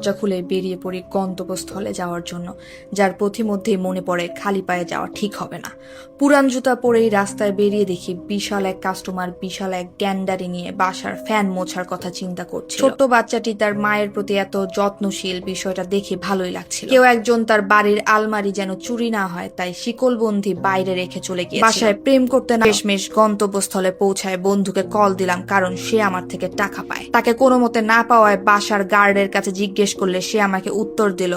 দরজা খুলে বেরিয়ে পড়ি গন্তব্যস্থলে যাওয়ার জন্য, যার পথিমধ্যেই মনে পড়ে খালি পায়ে যাওয়া ঠিক হবে না। পুরান জুতা পরেই রাস্তায় বেরিয়ে দেখি বিশাল এক কাস্টমার বিশাল এক গ্যান্ডারি নিয়ে বাসার ফ্যান মোছার কথা চিন্তা করছে ছোট্ট বাচ্চাটি তার মায়ের প্রতি এত যত্নশীল বিষয়টা দেখে ভালোই লাগছিল। কেউ একজন তার বাড়ির আলমারি যেন চুরি না হয়, তাই শিকলবন্দি বাইরে রেখে চলে গিয়ে বাসায় প্রেম করতে না শেষমেশ গন্তব্যস্থলে পৌঁছায় বন্ধুকে কল দিলাম, কারণ সে আমার থেকে টাকা পায়। তাকে কোনো মতে না পাওয়ায় বাসার গার্ডের কাছে জিজ্ঞেস করলে সে আমাকে উত্তর দিল,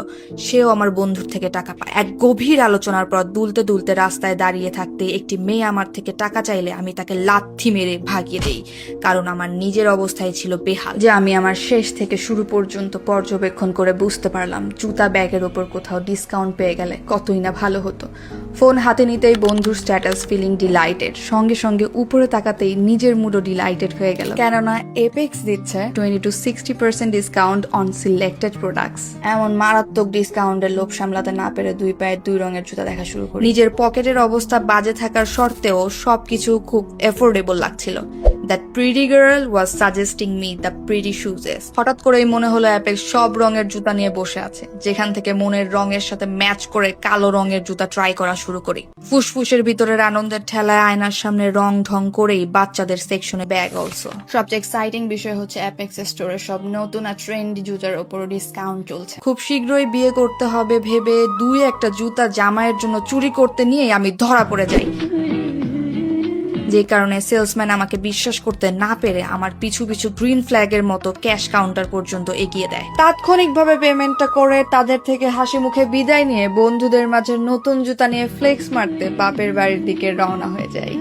সেও আমার বন্ধুর থেকে টাকা পায়। এক গভীর আলোচনার পর দুলতে দুলতে রাস্তায় দাঁড়িয়ে থাকতে একটি মেয়ে আমার থেকে টাকা চাইলে আমি তাকে লাথি মেরে ভাগিয়ে দেই, কারণ আমার নিজের অবস্থায় ছিল বেহাল। যে আমি আমার শেষ থেকে শুরু পর্যন্ত পর্যবেক্ষণ করে বুঝতে পারলাম, জুতা ব্যাগের ওপর কোথাও ডিসকাউন্ট পেয়ে গেলে কতই না ভালো হতো। ফোন হাতে নিতেই বন্ধুর স্ট্যাটাস ফিলিং ডিলাইটেড সঙ্গে সঙ্গে উপরে তাকাতেই নিজের মুডও ডিলাইটেড হয়ে গেল। কেননা এপেক্স দিচ্ছে twenty to sixty percent discount on selected products এমন মারাত্মক ডিসকাউন্টের লোভ সামলাতে না পেরে দুই পায়ে দুই রঙের জুতা দেখা শুরু করি। নিজের পকেটের অবস্থা বাজে থাকার সত্ত্বেও সবকিছু খুব এফোর্ডেবল লাগছিল। That pretty girl was suggesting me the pretty shoes হঠাৎ করেই মনে হলো অ্যাপেক্স সব রঙের জুতা নিয়ে বসে আছে। যেখান থেকে মনের রঙের সাথে ম্যাচ করে কালো রঙের জুতা ট্রাই করা শুরু করি। ফুসফুসের ভিতরের আনন্দের ঠেলায় আয়নার সামনে রং ঢং করেই বাচ্চাদের সেকশনে ব্যাগ অলসো সবচেয়ে এক্সাইটিং বিষয় হচ্ছে অ্যাপেক্স স্টোরে সব নতুন আর ট্রেন্ডি জুতার উপর ডিসকাউন্ট চলছে। খুব শীঘ্রই বিয়ে করতে হবে ভেবে দুই একটা জুতা জামাইয়ের জন্য চুরি করতে নিয়েই আমি ধরা পড়ে যাই। যে কারণে সেলসম্যান আমাকে বিশ্বাস করতে না পেরে আমার পিছু পিছু গ্রিন ফ্ল্যাগের মতো ক্যাশ কাউন্টার পর্যন্ত এগিয়ে দেয়। তাৎক্ষণিকভাবে পেমেন্টটা করে তাদের থেকে হাসি মুখে বিদায় নিয়ে বন্ধুদের মাঝে নতুন জুতা নিয়ে ফ্লেক্স মারতে বাপের বাড়ির দিকে রওনা হয়ে যাই